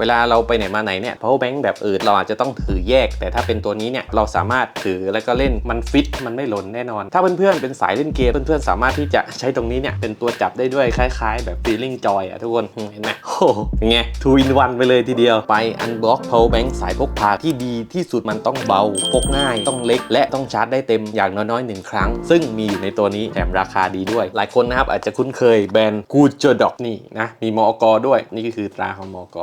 เวลาเราไปไหนมาไหนเนี่ย power bank แบบอื่นเราอาจจะต้องถือแยก แต่ถ้าเป็นตัวนี้เนี่ยเราสามารถถือแล้วก็เล่นมันฟิตมันไม่หล่นแน่นอน ถ้าเพื่อนๆเป็นสายเล่นเกมเพื่อนๆสามารถที่จะใช้ตรงนี้เนี่ยเป็นตัวจับได้ด้วยคล้าย ๆ แบบ feeling joy อะทุกคนเห็นไหมโอ้โหเป็นไง two in one ไปเลยทีเดียวไป unblock power bank สายพกพาที่ดีที่สุดมันต้องเบาพกง่ายต้องเล็ก และต้องชาร์จได้เต็มอย่างน้อยๆหนึ่งครั้ง ซึ่งมีอยู่ในตัวนี้แถมราคาดีด้วย หลายคนนะครับอาจจะคุ้นเคยแบรนด์กูเจอดอกนี่นะมีมอกด้วยนี่ก็คือตราของมอก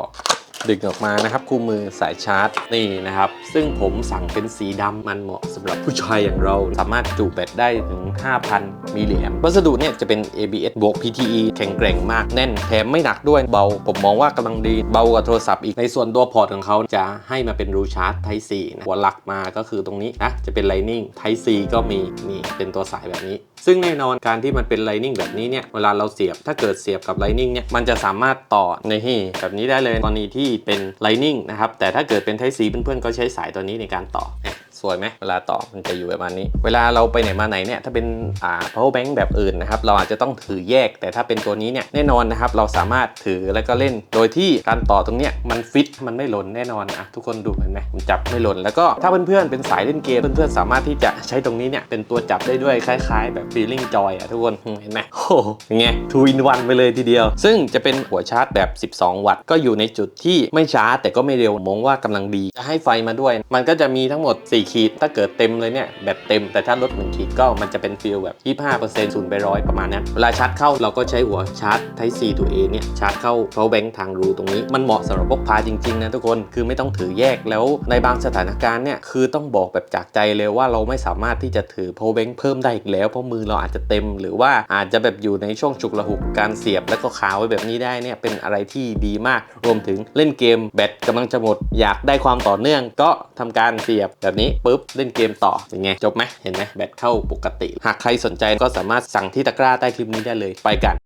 ดึงออกมานะครับคู่มือสายชาร์จนี่นะครับ ซึ่งผมสั่งเป็นสีดำมันเหมาะสำหรับผู้ชายอย่างเรา สามารถจุแบตได้ถึง 5,000 มิลลิแอมป์วัสดุเนี่ยจะเป็น ABS บวก PTE แข็งแกร่งมากแน่นแถมไม่หนักด้วยเบา ผมมองว่ากำลังดีเบากว่าโทรศัพท์อีกในส่วนตัวพอร์ตของเขาจะให้มาเป็นรูชาร์จ Type C นะหัวหลักมาก็คือตรงนี้นะจะเป็น Lightning Type C ก็มีนี่เป็นตัวสายแบบนี้ ซึ่งแน่นอนการที่มันเป็น Lightning แบบนี้เนี่ย เวลาเราเสียบ ถ้าเกิดเสียบกับ Lightning เนี่ย มันจะสามารถต่อในที่แบบนี้ได้เลยกรณีที่เป็น Lightning นะครับ แต่ถ้าเกิดเป็น Type C เพื่อนๆก็ใช้สายตัวนี้ในการต่อเสวยไหมเวลาต่อมันจะอยู่ประมาณนี้ เวลาเราไปไหนมาไหนเนี่ยถ้าเป็นอ่า power bank แบบอื่นนะครับเราอาจจะต้องถือแยก แต่ถ้าเป็นตัวนี้เนี่ยแน่นอนนะครับเราสามารถถือแล้วก็เล่น โดยที่การต่อตรงเนี้ยมันฟิตมันไม่หล่นแน่นอนอะทุกคนดูเห็นไหมมันจับไม่หล่นแล้วก็ถ้าเพื่อนๆเป็นสายเล่นเกมเพื่อนๆสามารถที่จะใช้ตรงนี้เนี่ยเป็นตัวจับได้ด้วยคล้าย ๆ แบบ feeling joy อะทุกคนเห็นไหมโอ้โหเป็นไง two in one ไปเลยทีเดียว ซึ่งจะเป็นหัวชาร์จแบบ 12 วัตต์ก็อยู่ในจุดที่ไม่ช้าแต่ก็ไม่เร็วมองว่ากำลังดีจะให้ไฟมาด้วย มันก็จะมีทั้งหมด4ขีด ถ้าเกิดเต็มเลยเนี่ยแบบเต็ม แต่ถ้าลด 1 ขีดก็มันจะเป็นฟีลแบบ 25%ศูนย์ไปร้อยประมาณนั้น เวลาชาร์จเข้าเราก็ใช้หัวชาร์จ Type C to A เนี่ยชาร์จเข้า power bank ทางรูตรงนี้ มันเหมาะสำหรับพกพาจริงๆนะทุกคน คือไม่ต้องถือแยก แล้วในบางสถานการณ์เนี่ยคือต้องบอกแบบจากใจเลยว่าเราไม่สามารถที่จะถือ power bank เพิ่มได้อีกแล้ว เพราะมือเราอาจจะเต็ม หรือว่าอาจจะแบบอยู่ในช่วงฉุกละหุกการเสียบแล้วก็คาไว้แบบนี้ได้เนี่ยเป็นอะไรที่ดีมาก รวมถึงเล่นเกมแบตกำลังจะหมดอยากได้ความต่อเนื่องก็ทำการเสียบแบบนี้ปุ๊บเล่นเกมต่อเป็นไงจบไหมเห็นไหมแบตเข้าปกติ หากใครสนใจก็สามารถสั่งที่ตะกร้าใต้คลิปนี้ได้เลยไปกัน